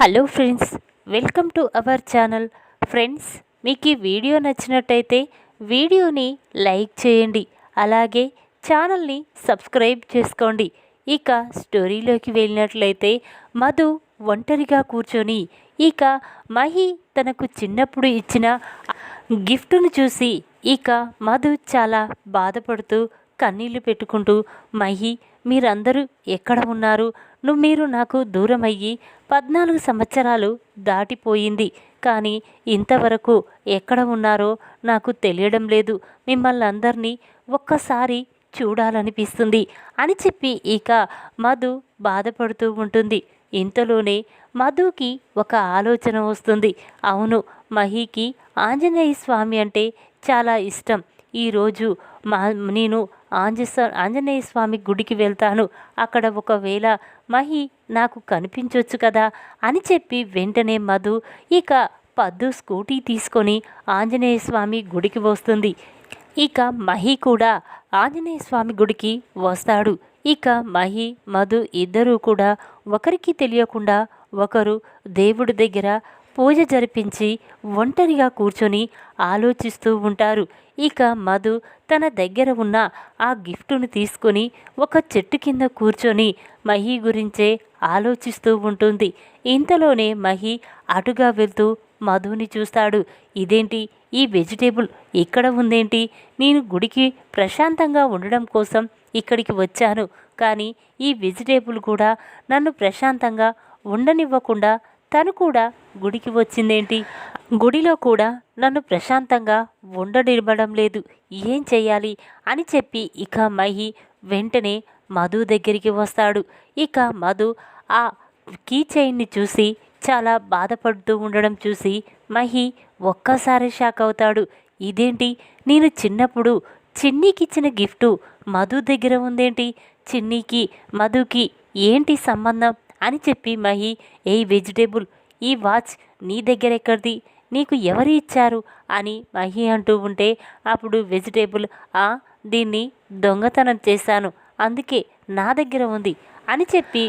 Hello friends welcome to our channel. Friends మీకు ఈ video నచ్చినట్టయితే వీడియోని లైక్ చేయండి. అలాగే ఛానల్ని సబ్స్క్రైబ్ చేసుకోండి. ఇక స్టోరీలోకి వెళ్ళినట్లయితే మధు ఒంటరిగా కూర్చొని ఇక మహి తనకు చిన్నప్పుడు ఇచ్చిన గిఫ్ట్ను చూసి ఇక మధు చాలా బాధపడుతూ కన్నీళ్ళు పెట్టుకుంటూ మహి మీరందరూ ఎక్కడ ఉన్నారు? నువ్వు మీరు నాకు దూరం అయ్యి పద్నాలుగు సంవత్సరాలు దాటిపోయింది. కానీ ఇంతవరకు ఎక్కడ ఉన్నారో నాకు తెలియడం లేదు. మిమ్మల్ని అందరినీ ఒక్కసారి చూడాలనిపిస్తుంది అని చెప్పి ఇక మధు బాధపడుతూ ఉంటుంది. ఇంతలోనే మధుకి ఒక ఆలోచన వస్తుంది. అవును మహికి ఆంజనేయ స్వామి అంటే చాలా ఇష్టం. ఈరోజు మా నేను ఆంజస ఆంజనేయ స్వామి గుడికి వెళ్తాను. అక్కడ ఒకవేళ మహి నాకు కనిపించవచ్చు కదా అని చెప్పి వెంటనే మధు ఇక పద్దు స్కూటీ తీసుకొని ఆంజనేయ స్వామి గుడికి వస్తుంది. ఇక మహి కూడా ఆంజనేయ స్వామి గుడికి వస్తాడు. ఇక మహి మధు ఇద్దరూ కూడా ఒకరికి తెలియకుండా ఒకరు దేవుడి దగ్గర పూజ జరిపించి ఒంటరిగా కూర్చొని ఆలోచిస్తూ ఉంటారు. ఇక మధు తన దగ్గర ఉన్న ఆ గిఫ్టును తీసుకొని ఒక చెట్టు కింద కూర్చొని మహి గురించే ఆలోచిస్తూ ఉంటుంది. ఇంతలోనే మహి అటుగా వెళ్తూ మధుని చూస్తాడు. ఇదేంటి? ఈ వెజిటేబుల్ ఇక్కడ ఉందేంటి? నేను గుడికి ప్రశాంతంగా ఉండడం కోసం ఇక్కడికి వచ్చాను. కానీ ఈ వెజిటేబుల్ కూడా నన్ను ప్రశాంతంగా ఉండనివ్వకుండా తను కూడా గుడికి వచ్చిందేంటి? గుడిలో కూడా నన్ను ప్రశాంతంగా ఉండనివ్వడం లేదు. ఏం చేయాలి అని చెప్పి ఇక మహి వెంటనే మధు దగ్గరికి వస్తాడు. ఇక మధు ఆ కీ చైన్ని చూసి చాలా బాధపడుతూ ఉండడం చూసి మహి ఒక్కసారి షాక్ అవుతాడు. ఇదేంటి? నేను చిన్నప్పుడు చిన్నీకి ఇచ్చిన గిఫ్టు మధు దగ్గర ఉందేంటి? చిన్నీకి మధుకి ఏంటి సంబంధం? అని చెప్పి మహి ఏ వెజిటేబుల్ ఈ వాచ్ నీ దగ్గర ఎక్కడిది? నీకు ఎవరు ఇచ్చారు? అని మహి అంటూ ఉంటే అప్పుడు వెజిటేబుల్ ఆ దీన్ని దొంగతనం చేశాను అందుకే నా దగ్గర ఉంది అని చెప్పి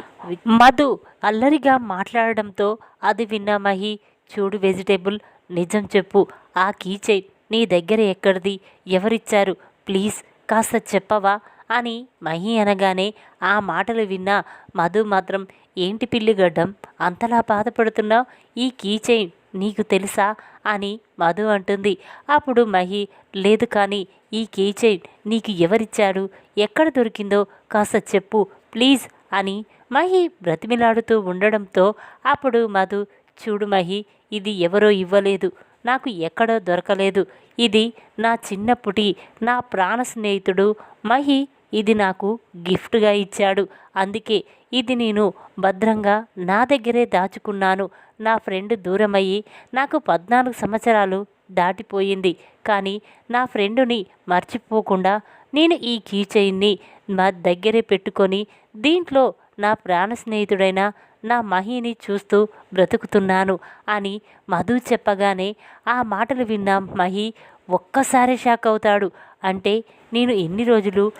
మధు అల్లరిగా మాట్లాడడంతో అది విన్న మహి చూడు వెజిటేబుల్ నిజం చెప్పు ఆ కీచైన్ నీ దగ్గర ఎక్కడిది? ఎవరిచ్చారు? ప్లీజ్ కాస్త చెప్పవా? అని మహి అనగానే ఆ మాటలు విన్న మధు మాత్రం ఏంటి పిల్లిగడ్డం అంతలా బాధపడుతున్నావు? ఈ కీచైన్ నీకు తెలుసా? అని మధు అంటుంది. అప్పుడు మహి లేదు కానీ ఈ కీచైన్ నీకు ఎవరిచ్చాడు? ఎక్కడ దొరికిందో కాస్త చెప్పు ప్లీజ్ అని మహి బ్రతిమిలాడుతూ ఉండడంతో అప్పుడు మధు చూడు మహి ఇది ఎవరో ఇవ్వలేదు. నాకు ఎక్కడో దొరకలేదు. ఇది నా చిన్నప్పటి నా ప్రాణ స్నేహితుడు మహి ఇది నాకు గిఫ్ట్గా ఇచ్చాడు. అందుకే ఇది నేను భద్రంగా నా దగ్గరే దాచుకున్నాను. నా ఫ్రెండ్ దూరమయ్యి నాకు పద్నాలుగు సంవత్సరాలు దాటిపోయింది. కానీ నా ఫ్రెండుని మర్చిపోకుండా నేను ఈ కీచైన్ని మా దగ్గరే పెట్టుకొని దీంట్లో నా ప్రాణ స్నేహితుడైన నా మహిని చూస్తూ బ్రతుకుతున్నాను అని మధు చెప్పగానే ఆ మాటలు విన్న మహి ఒక్కసారి షాక్ అవుతాడు. అంటే నేను ఎన్ని రోజులు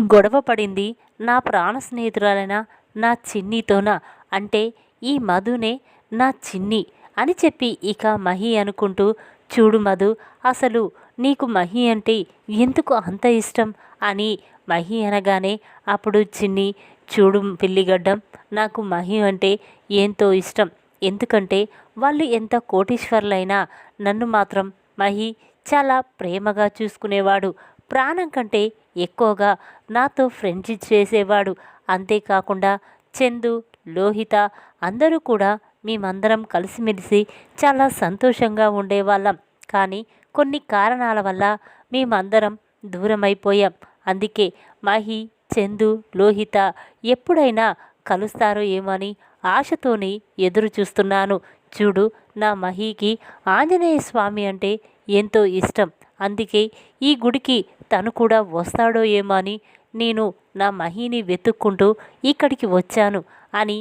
గొడవ పడింది నా ప్రాణ స్నేహితురాలైన నా చిన్నితోనా? అంటే ఈ మధునే నా చిన్ని అని చెప్పి ఇక మహి అనుకుంటూ చూడు మధు అసలు నీకు మహి అంటే ఎందుకు అంత ఇష్టం? అని మహి అనగానే అప్పుడు చిన్ని చూడు పిల్లిగడ్డం నాకు మహి అంటే ఎంతో ఇష్టం. ఎందుకంటే వాళ్ళు ఎంత కోటీశ్వర్లైనా నన్ను మాత్రం మహి చాలా ప్రేమగా చూసుకునేవాడు. ప్రాణం కంటే ఎక్కువగా నాతో ఫ్రెండ్షిప్ చేసేవాడు. అంతేకాకుండా చందు లోహిత అందరూ కూడా మేమందరం కలిసిమెలిసి చాలా సంతోషంగా ఉండేవాళ్ళం. కానీ కొన్ని కారణాల వల్ల మేమందరం దూరమైపోయాం. అందుకే మహి చందు లోహిత ఎప్పుడైనా కలుస్తారో ఏమని ఆశతోని ఎదురు చూస్తున్నాను చూడు నా మహికి ఆంజనేయ స్వామి అంటే ఎంతో ఇష్టం. అందుకే ఈ గుడికి తను కూడా వస్తాడో ఏమో అని నేను నా మహిని వెతుక్కుంటూ ఇక్కడికి వచ్చాను అని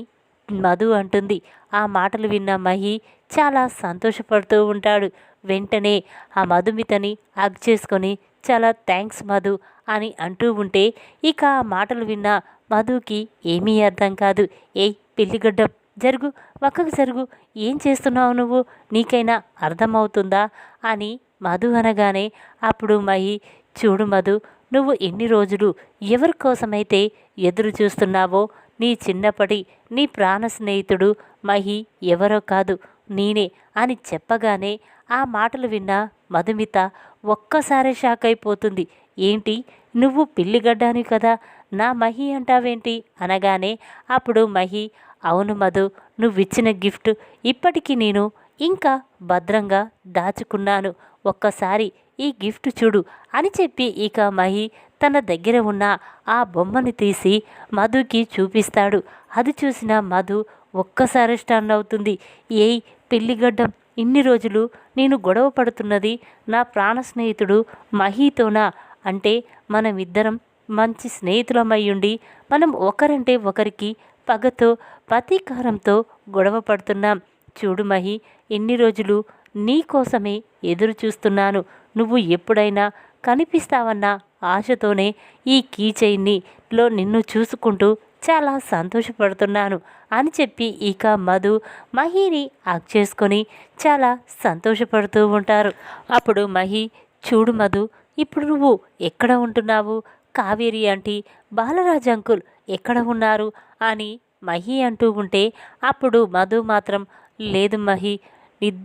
మధు అంటుంది. ఆ మాటలు విన్న మహి చాలా సంతోషపడుతూ ఉంటాడు. వెంటనే ఆ మధుమితని హగ్ చేసుకొని చాలా థ్యాంక్స్ మధు అని అంటూ ఉంటే ఇక ఆ మాటలు విన్న మధుకి ఏమీ అర్థం కాదు. ఏ పెళ్ళిగడ్డ జరుగు పక్కకు జరుగు ఏం చేస్తున్నావు నువ్వు? నీకైనా అర్థమవుతుందా? అని మధు అనగానే అప్పుడు మహి చూడు మధు నువ్వు ఎన్ని రోజులు ఎవరి కోసమైతే ఎదురు చూస్తున్నావో నీ చిన్నప్పటి నీ ప్రాణ స్నేహితుడు మహి ఎవరో కాదు నేనే అని చెప్పగానే ఆ మాటలు విన్న మధుమిత ఒక్కసారి షాక్ అయిపోతుంది ఏంటి? నువ్వు పిల్లిగడ్డాని కదా నా మహి అంటావేంటి? అనగానే అప్పుడు మహి అవును మధు నువ్విచ్చిన గిఫ్ట్ ఇప్పటికీ నేను ఇంకా భద్రంగా దాచుకున్నాను. ఒక్కసారి ఈ గిఫ్ట్ చూడు అని చెప్పి ఇక మహి తన దగ్గర ఉన్న ఆ బొమ్మని తీసి మధుకి చూపిస్తాడు. అది చూసిన మధు ఒక్కసారి స్టన్ అవుతుంది. ఏయ్ పెళ్ళిగడ్డం ఇన్ని రోజులు నేను గొడవ పడుతున్నది నా ప్రాణ స్నేహితుడు మహీతోనా? అంటే మనమిద్దరం మంచి స్నేహితులమయ్యుండి మనం ఒకరంటే ఒకరికి పగతో ప్రతీకారంతో గొడవ పడుతున్నాం. చూడు మహి ఎన్ని రోజులు నీ కోసమే ఎదురు చూస్తున్నాను. నువ్వు ఎప్పుడైనా కనిపిస్తావన్న ఆశతోనే ఈ కీచైన్నిలో లో నిన్ను చూసుకుంటూ చాలా సంతోషపడుతున్నాను అని చెప్పి ఇక మధు మహిని ఆక్ చేసుకొని చాలా సంతోషపడుతూ ఉంటారు. అప్పుడు మహి చూడు మధు ఇప్పుడు నువ్వు ఎక్కడ ఉంటున్నావు? కావేరి ఆంటీ బాలరాజ్ అంకుల్ ఎక్కడ ఉన్నారు? అని మహి అంటూ ఉంటే అప్పుడు మధు మాత్రం లేదు మహి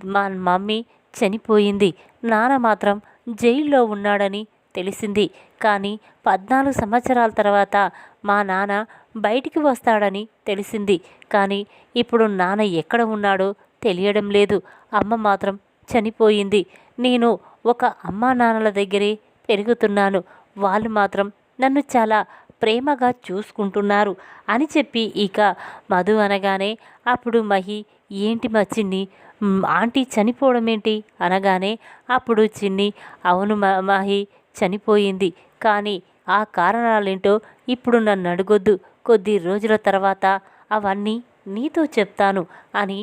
మా మమ్మీ చనిపోయింది. నాన్న మాత్రం జైల్లో ఉన్నాడని తెలిసింది. కానీ పద్నాలుగు సంవత్సరాల తర్వాత మా నాన్న బయటికి వస్తాడని తెలిసింది. కానీ ఇప్పుడు నాన్న ఎక్కడ ఉన్నాడో తెలియడం లేదు. అమ్మ మాత్రం చనిపోయింది. నేను ఒక అమ్మా నాన్నల దగ్గరే పెరుగుతున్నాను. వాళ్ళు మాత్రం నన్ను చాలా ప్రేమగా చూసుకుంటున్నారు అని చెప్పి ఇక మధు అనగానే అప్పుడు మహి ఏంటి మా చిన్ని? ఆంటీ చనిపోవడం ఏంటి అనగానే అప్పుడు చిన్ని అవును మ- మహి చనిపోయింది. కానీ ఆ కారణాలేంటో ఇప్పుడు నన్ను అడగొద్దు. కొద్ది రోజుల తర్వాత అవన్నీ నీతో చెప్తాను అని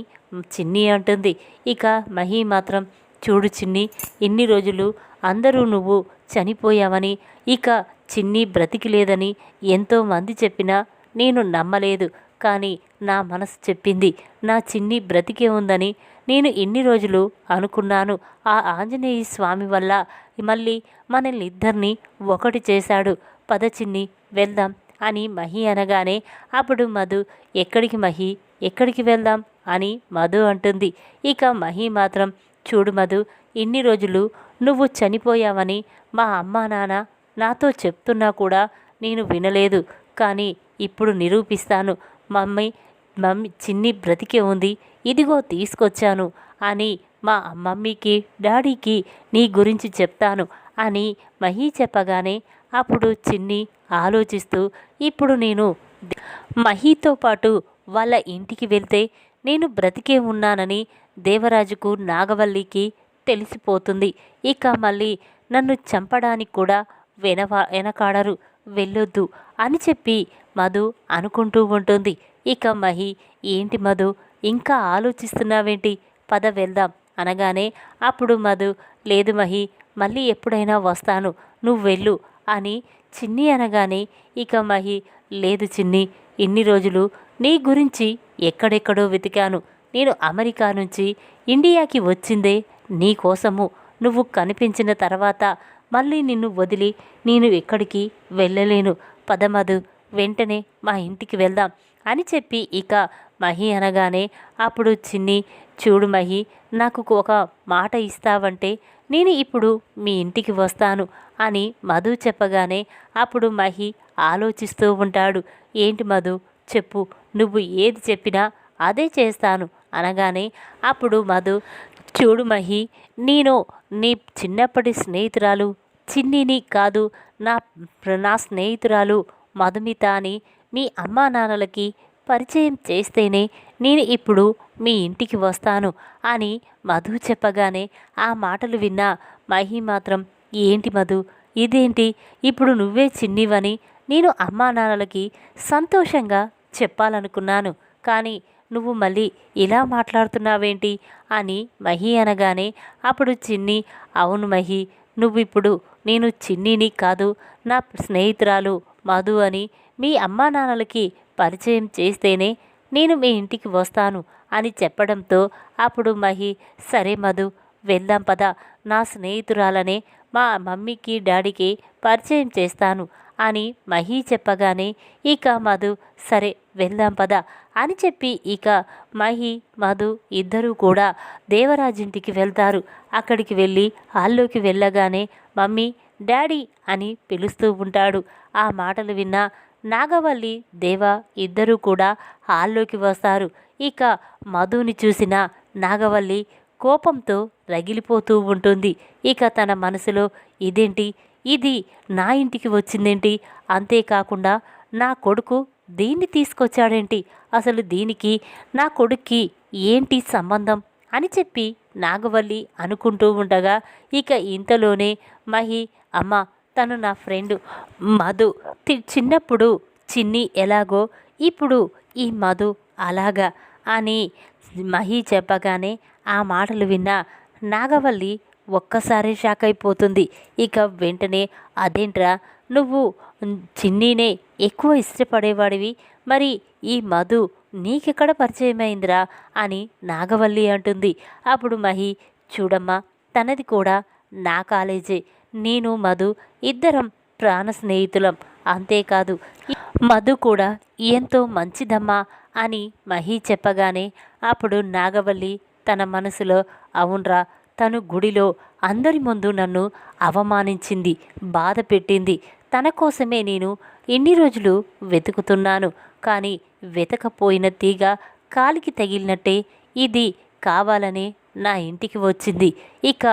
చిన్ని అంటుంది. ఇక మహి మాత్రం చూడు చిన్ని ఇన్ని రోజులు అందరూ నువ్వు చనిపోయావని. ఇక చిన్ని బ్రతికి లేదని ఎంతోమంది చెప్పినా నేను నమ్మలేదు. కానీ నా మనసు చెప్పింది నా చిన్ని బ్రతికే ఉందని నేను ఇన్ని రోజులు అనుకున్నాను. ఆ ఆంజనేయ స్వామి వల్ల మళ్ళీ మనల్ని ఇద్దరిని ఒకటి చేశాడు. పద చిన్ని వెళ్దాం అని మహి అనగానే అప్పుడు మధు ఎక్కడికి మహి? ఎక్కడికి వెళ్దాం? అని మధు అంటుంది. ఇక మహి మాత్రం చూడు మధు ఇన్ని రోజులు నువ్వు చనిపోయావని మా అమ్మా నాన్న నాతో చెప్తున్నా కూడా నేను వినలేదు. కానీ ఇప్పుడు నిరూపిస్తాను. మమ్మీ మమ్మీ చిన్ని బ్రతికే ఉంది. ఇదిగో తీసుకొచ్చాను అని మా మమ్మీకి డాడీకి నీ గురించి చెప్తాను అని మహి చెప్పగానే అప్పుడు చిన్ని ఆలోచిస్తూ ఇప్పుడు నేను మహితో పాటు వాళ్ళ ఇంటికి వెళ్తే నేను బ్రతికే ఉన్నానని దేవరాజుకు నాగవల్లికి తెలిసిపోతుంది. ఇక మళ్ళీ నన్ను చంపడానికి కూడా వెనవా వెనకాడరు. వెళ్ళొద్దు అని చెప్పి మధు అనుకుంటూ ఉంటుంది. ఇక మహి ఏంటి మధు? ఇంకా ఆలోచిస్తున్నావేంటి? పద వెళ్దాం అనగానే అప్పుడు మధు లేదు మహి మళ్ళీ ఎప్పుడైనా వస్తాను. నువ్వు వెళ్ళు అని చిన్ని అనగానే ఇక మహి లేదు చిన్ని ఇన్ని రోజులు నీ గురించి ఎక్కడెక్కడో వెతికాను. నేను అమెరికా నుంచి ఇండియాకి వచ్చిందే నీ కోసము. నువ్వు కనిపించిన తర్వాత మళ్ళీ నిన్ను వదిలి నేను ఎక్కడికి వెళ్ళలేను. పదమధు వెంటనే మా ఇంటికి వెళ్దాం అని చెప్పి ఇక మహి అనగానే అప్పుడు చిన్ని చూడు మహి నాకు ఒక మాట ఇస్తావంటే నేను ఇప్పుడు మీ ఇంటికి వస్తాను అని మధు చెప్పగానే అప్పుడు మహి ఆలోచిస్తూ ఉంటాడు. ఏంటి మధు చెప్పు నువ్వు ఏది చెప్పినా అదే చేస్తాను అనగానే అప్పుడు మధు చూడు మహి నేను నీ చిన్నప్పటి స్నేహితురాలు చిన్నిని కాదు నా నా స్నేహితురాలు మధుమిత అని మీ అమ్మా నాన్నలకి పరిచయం చేస్తేనే నేను ఇప్పుడు మీ ఇంటికి వస్తాను అని మధు చెప్పగానే ఆ మాటలు విన్న మహి మాత్రం ఏంటి మధు? ఇదేంటి? ఇప్పుడు నువ్వే చిన్నివని నేను అమ్మా నాన్నలకి సంతోషంగా చెప్పాలనుకున్నాను. కానీ నువ్వు మళ్ళీ ఇలా మాట్లాడుతున్నావేంటి? అని మహి అనగానే అప్పుడు చిన్ని అవును మహి నువ్విప్పుడు నేను చిన్నిని కాదు నా స్నేహితురాలు మధు అని మీ అమ్మా నాన్నలకి పరిచయం చేస్తేనే నేను మీ ఇంటికి వస్తాను అని చెప్పడంతో అప్పుడు మహి సరే మధు వెళ్దాం పద నా స్నేహితురాలనే మా మమ్మీకి డాడీకి పరిచయం చేస్తాను అని మహి చెప్పగానే ఇక మధు సరే వెళ్దాం పద అని చెప్పి ఇక మహి మధు ఇద్దరూ కూడా దేవరాజింటికి వెళ్తారు. అక్కడికి వెళ్ళి హాల్లోకి వెళ్ళగానే మమ్మీ డాడీ అని పిలుస్తూ ఉంటాడు. ఆ మాటలు విన్న నాగవల్లి దేవ ఇద్దరూ కూడా హాల్లోకి వస్తారు. ఇక మధుని చూసిన నాగవల్లి కోపంతో రగిలిపోతూ ఉంటుంది. ఇక తన మనసులో ఇదేంటి? ఇది నా ఇంటికి వచ్చిందేంటి? అంతేకాకుండా నా కొడుకు దీన్ని తీసుకొచ్చాడేంటి? అసలు దీనికి నా కొడుక్కి ఏంటి సంబంధం? అని చెప్పి నాగవల్లి అనుకుంటూ ఉండగా ఇక ఇంతలోనే మహి అమ్మ తను నా ఫ్రెండ్ మధు తి- చిన్నప్పుడు చిన్ని ఎలాగో ఇప్పుడు ఈ మధు అలాగా అని మహి చెప్పగానే ఆ మాటలు విన్న నాగవల్లి ఒక్కసారి షాక్ అయిపోతుంది. ఇక వెంటనే అదేంట్రా నువ్వు చిన్నీనే ఎక్కువ ఇష్టపడేవాడివి. మరి ఈ మధు నీకెక్కడ పరిచయమైందిరా? అని నాగవల్లి అంటుంది. అప్పుడు మహి చూడమ్మా తనది కూడా నా కాలేజే. నేను మధు ఇద్దరం ప్రాణ స్నేహితులం. అంతేకాదు మధు కూడా ఎంతో మంచిదమ్మా అని మహి చెప్పగానే అప్పుడు నాగవల్లి తన మనసులో అవునరా తను గుడిలో అందరి ముందు నన్ను అవమానించింది బాధ పెట్టింది. తన కోసమే నేను ఇన్ని రోజులు వెతుకుతున్నాను. కానీ వెతకపోయిన తీగ కాలికి తగిలినట్టే ఇది కావాలనే నా ఇంటికి వచ్చింది. ఇక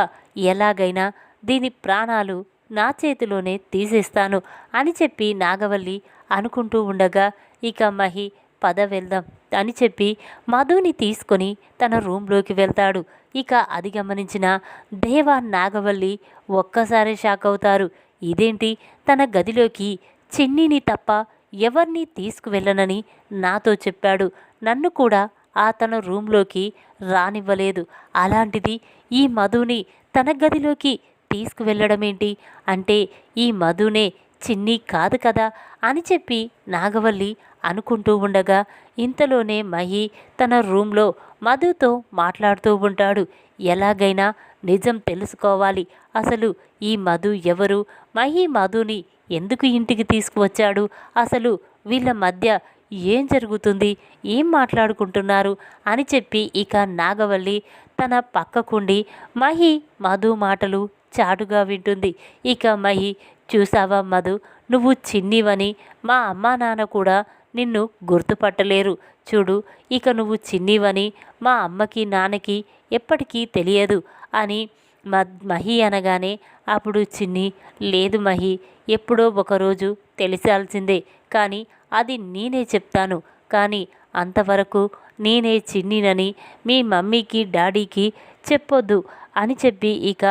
ఎలాగైనా దీని ప్రాణాలు నా చేతిలోనే తీసేస్తాను అని చెప్పి నాగవల్లి అనుకుంటూ ఉండగా ఇక మహి పద వెళ్దాం అని చెప్పి మధుని తీసుకొని తన రూంలోకి వెళ్తాడు. ఇక అది గమనించిన దేవా నాగవల్లి ఒక్కసారి షాక్ అవుతారు. ఇదేంటి? తన గదిలోకి చిన్నిని తప్ప ఎవరిని తీసుకువెళ్ళనని నాతో చెప్పాడు. నన్ను కూడా ఆ తన రూంలోకి రానివ్వలేదు. అలాంటిది ఈ మధుని తన గదిలోకి తీసుకువెళ్ళడమేంటి? అంటే ఈ మధునే చిన్ని కాదు కదా అని చెప్పి నాగవల్లి అనుకుంటూ ఉండగా ఇంతలోనే మహి తన రూంలో మధుతో మాట్లాడుతూ ఉంటాడు. ఎలాగైనా నిజం తెలుసుకోవాలి. అసలు ఈ మధు ఎవరు? మహి మధుని ఎందుకు ఇంటికి తీసుకువచ్చాడు? అసలు వీళ్ళ మధ్య ఏం జరుగుతుంది? ఏం మాట్లాడుకుంటున్నారు? అని చెప్పి ఇక నాగవల్లి తన పక్కకుండి మహి మధు మాటలు చాటుగా వింటుంది. ఇక మహి చూసావా మధు? నువ్వు చిన్నివని మా అమ్మా నాన్న కూడా నిన్ను గుర్తుపట్టలేరు. చూడు ఇక నువ్వు చిన్నివని మా అమ్మకి నాన్నకి ఎప్పటికీ తెలియదు అని మ మహి అనగానే అప్పుడు చిన్ని లేదు మహి ఎప్పుడో ఒకరోజు తెలిసాల్సిందే. కానీ అది నేనే చెప్తాను. కానీ అంతవరకు నేనే చిన్నినని మీ మమ్మీకి డాడీకి చెప్పొద్దు అని చెప్పి ఇక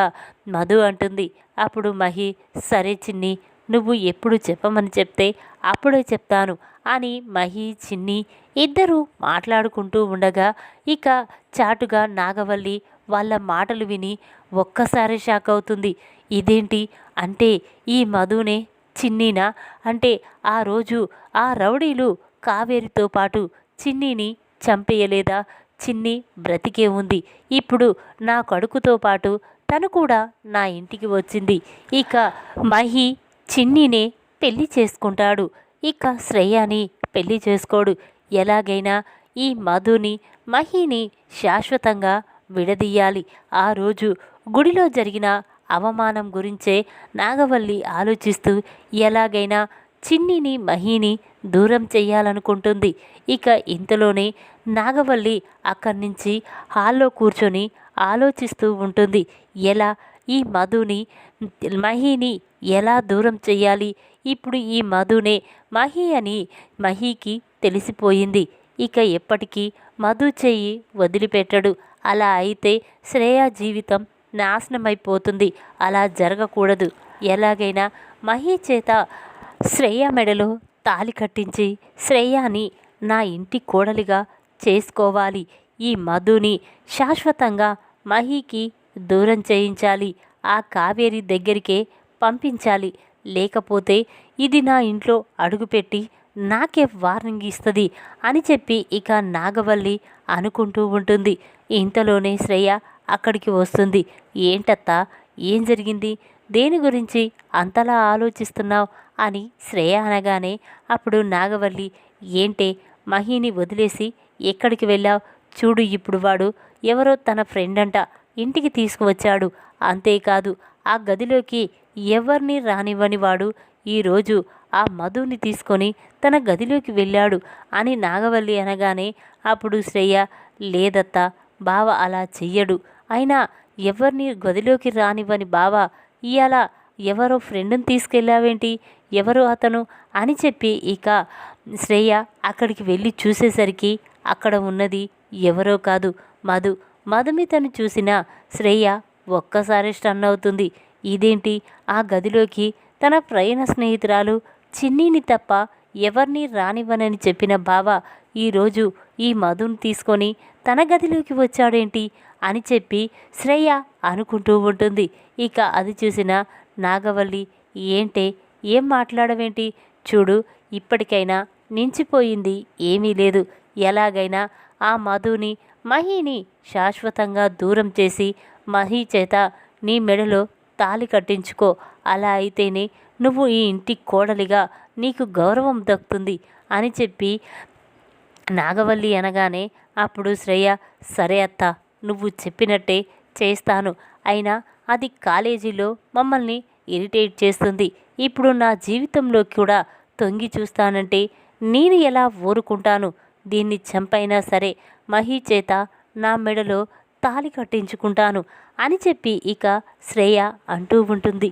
మధు అంటుంది. అప్పుడు మహి సరే చిన్ని నువ్వు ఎప్పుడు చెప్పమని చెప్తే అప్పుడే చెప్తాను అని మహి చిన్ని ఇద్దరూ మాట్లాడుకుంటూ ఉండగా ఇక చాటుగా నాగవల్లి వాళ్ళ మాటలు విని ఒక్కసారి షాక్ అవుతుంది. ఇదేంటి? అంటే ఈ మధునే చిన్నీనా? అంటే ఆ రోజు ఆ రౌడీలు కావేరితో పాటు చిన్నీని చంపేయలేదా? చిన్ని బ్రతికే ఉంది. ఇప్పుడు నా కొడుకుతో పాటు తను కూడా నా ఇంటికి వచ్చింది. ఇక మహి చిన్నీని పెళ్ళి చేసుకుంటాడు. ఇక శ్రేయాని పెళ్ళి చేసుకోడు. ఎలాగైనా ఈ మధుని మహిని శాశ్వతంగా విడదీయాలి. ఆ రోజు గుడిలో జరిగిన అవమానం గురించే నాగవల్లి ఆలోచిస్తూ ఎలాగైనా చిన్నిని మహిని దూరం చెయ్యాలనుకుంటుంది ఇక ఇంతలోనే నాగవల్లి అక్కడి నుంచి హాల్లో కూర్చొని ఆలోచిస్తూ ఉంటుంది. ఎలా ఈ మధుని మహిని ఎలా దూరం చెయ్యాలి? ఇప్పుడు ఈ మధునే మహి అని మహికి తెలిసిపోయింది. ఇక ఎప్పటికీ మధు చెయ్యి వదిలిపెట్టడు. అలా అయితే శ్రేయ జీవితం నాశనమైపోతుంది. అలా జరగకూడదు. ఎలాగైనా మహి చేత శ్రేయ మెడలో తాలి కట్టించి శ్రేయాని నా ఇంటి కోడలిగా చేసుకోవాలి. ఈ మధుని శాశ్వతంగా మహికి దూరం చేయించాలి. ఆ కావేరి దగ్గరికే పంపించాలి. లేకపోతే ఇది నా ఇంట్లో అడుగుపెట్టి నాకే వార్నింగ్ ఇస్తుంది అని చెప్పి ఇక నాగవల్లి అనుకుంటూ ఉంటుంది. ఇంతలోనే శ్రేయ అక్కడికి వస్తుంది. ఏంటత్తా? ఏం జరిగింది? దేని గురించి అంతలా ఆలోచిస్తున్నావు? అని శ్రేయ అనగానే అప్పుడు నాగవల్లి ఏంటే? మహిని వదిలేసి ఎక్కడికి వెళ్ళావు? చూడు ఇప్పుడు వాడు ఎవరో తన ఫ్రెండ్ అంట ఇంటికి తీసుకువచ్చాడు. అంతేకాదు ఆ గదిలోకి ఎవరిని రానివ్వని వాడు. ఈరోజు ఆ మధుని తీసుకొని తన గదిలోకి వెళ్ళాడు అని నాగవల్లి అనగానే అప్పుడు శ్రేయ లేదత్తా బావ అలా చెయ్యడు. అయినా ఎవరిని గదిలోకి రానివ్వని బావ ఇవాళ ఎవరో ఫ్రెండ్ని తీసుకెళ్ళావేంటి? ఎవరు అతను? అని చెప్పి ఇక శ్రేయ అక్కడికి వెళ్ళి చూసేసరికి అక్కడ ఉన్నది ఎవరో కాదు మధు. మధుమితను చూసిన శ్రేయ ఒక్కసారి స్టన్ అవుతుంది. ఇదేంటి? ఆ గదిలోకి తన ప్రయాణ స్నేహితురాలు చిన్నీని తప్ప ఎవరిని రానివ్వనని చెప్పిన బావ ఈరోజు ఈ మధుని తీసుకొని తన గదిలోకి వచ్చాడేంటి? అని చెప్పి శ్రేయ అనుకుంటూ ఉంటుంది. ఇక అది చూసిన నాగవల్లి ఏంటే? ఏం మాట్లాడవేంటి? చూడు ఇప్పటికైనా నించిపోయింది ఏమీ లేదు. ఎలాగైనా ఆ మధుని మహిని శాశ్వతంగా దూరం చేసి మహీ చేత నీ మెడలో తాలి కట్టించుకో. అలా అయితేనే నువ్వు ఈ ఇంటి కోడలిగా నీకు గౌరవం దక్కుతుంది అని చెప్పి నాగవల్లి అనగానే అప్పుడు శ్రేయ సరే అత్త నువ్వు చెప్పినట్టే చేస్తాను. అయినా అది కాలేజీలో మమ్మల్ని ఇరిటేట్ చేస్తుంది. ఇప్పుడు నా జీవితంలో కూడా తొంగి చూస్తానంటే నేను ఎలా ఊరుకుంటాను? దీన్ని చంపైనా సరే మహీ చేత నా మెడలో తాలి కట్టించుకుంటాను అని చెప్పి ఇక శ్రేయ అంటూ ఉంటుంది.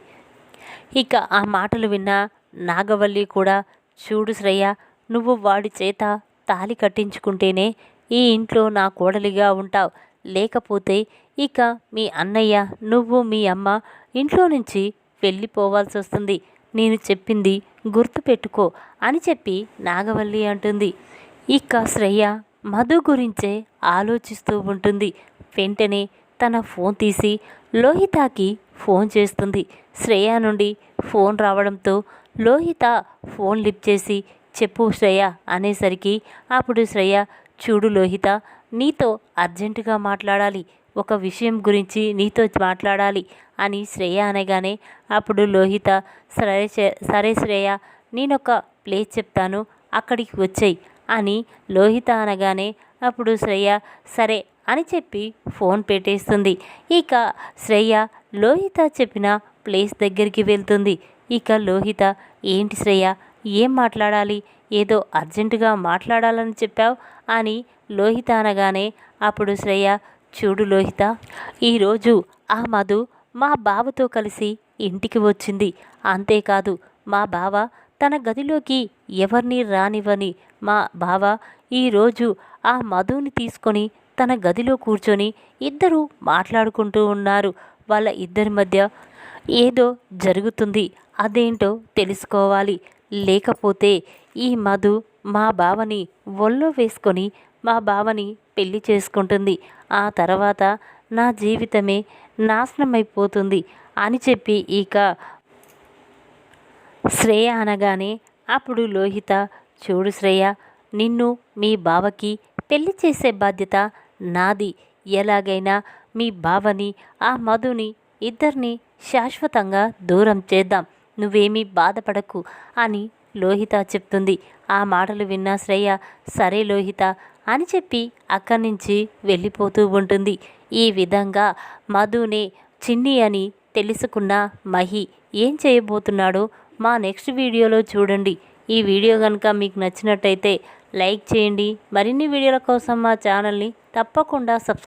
ఇక ఆ మాటలు విన్న నాగవల్లి కూడా చూడు శ్రేయ నువ్వు వాడి చేత తాలి కట్టించుకుంటేనే ఈ ఇంట్లో నా కోడలిగా ఉంటావు. లేకపోతే ఇక మీ అన్నయ్య నువ్వు మీ అమ్మ ఇంట్లో నుంచి వెళ్ళిపోవాల్సి వస్తుంది. నేను చెప్పింది గుర్తుపెట్టుకో అని చెప్పి నాగవల్లి అంటుంది. ఇక శ్రేయ మధు గురించే ఆలోచిస్తూ ఉంటుంది. వెంటనే తన ఫోన్ తీసి లోహితాకి ఫోన్ చేస్తుంది. శ్రేయ నుండి ఫోన్ రావడంతో లోహిత ఫోన్ లిప్ చేసి చెప్పు శ్రేయ అనేసరికి అప్పుడు శ్రేయ చూడు లోహిత నీతో అర్జెంటుగా మాట్లాడాలి. ఒక విషయం గురించి నీతో మాట్లాడాలి అని శ్రేయ అనగానే అప్పుడు లోహిత సరే సరే శ్రేయ నేనొక ప్లేస్ చెప్తాను అక్కడికి వచ్చాయి అని లోహిత అనగానే అప్పుడు శ్రేయ సరే అని చెప్పి ఫోన్ పెట్టేస్తుంది. ఇక శ్రేయ లోహిత చెప్పిన ప్లేస్ దగ్గరికి వెళ్తుంది. ఇక లోహిత ఏంటి శ్రేయ ఏం మాట్లాడాలి? ఏదో అర్జెంటుగా మాట్లాడాలని చెప్పావు? అని లోహిత అనగానే అప్పుడు శ్రేయ చూడు లోహిత ఈరోజు ఆ మధు మా బావతో కలిసి ఇంటికి వచ్చింది. అంతేకాదు మా బావ తన గదిలోకి ఎవరిని రానివ్వని మా బావ ఈరోజు ఆ మధుని తీసుకొని తన గదిలో కూర్చొని ఇద్దరు మాట్లాడుకుంటూ ఉన్నారు. వాళ్ళ ఇద్దరి మధ్య ఏదో జరుగుతుంది. అదేంటో తెలుసుకోవాలి. లేకపోతే ఈ మధు మా బావని ఒళ్ళో వేసుకొని మా బావని పెళ్ళి చేసుకుంటుంది. ఆ తర్వాత నా జీవితమే నాశనమైపోతుంది అని చెప్పి ఇక శ్రేయ అనగానే అప్పుడు లోహిత చూడు శ్రేయ నిన్ను మీ బావకి పెళ్ళి చేసే బాధ్యత నాది ఎలాగైనా మీ బావని ఆ మధుని ఇద్దరిని శాశ్వతంగా దూరం చేద్దాం. నువ్వేమీ బాధపడకు అని లోహిత చెప్తుంది. ఆ మాటలు విన్న శ్రేయ సరే లోహిత అని చెప్పి అక్కడి నుంచి వెళ్ళిపోతూ ఉంటుంది. ఈ విధంగా మధునే చిన్ని అని తెలుసుకున్న మహి ఏం చేయబోతున్నాడో మా నెక్స్ట్ వీడియోలో చూడండి. ఈ వీడియో కనుక మీకు నచ్చినట్టయితే లైక్ చేయండి. మరిన్ని వీడియోల కోసం మా ఛానల్ని తప్పకుండా సబ్స్క్రైబ్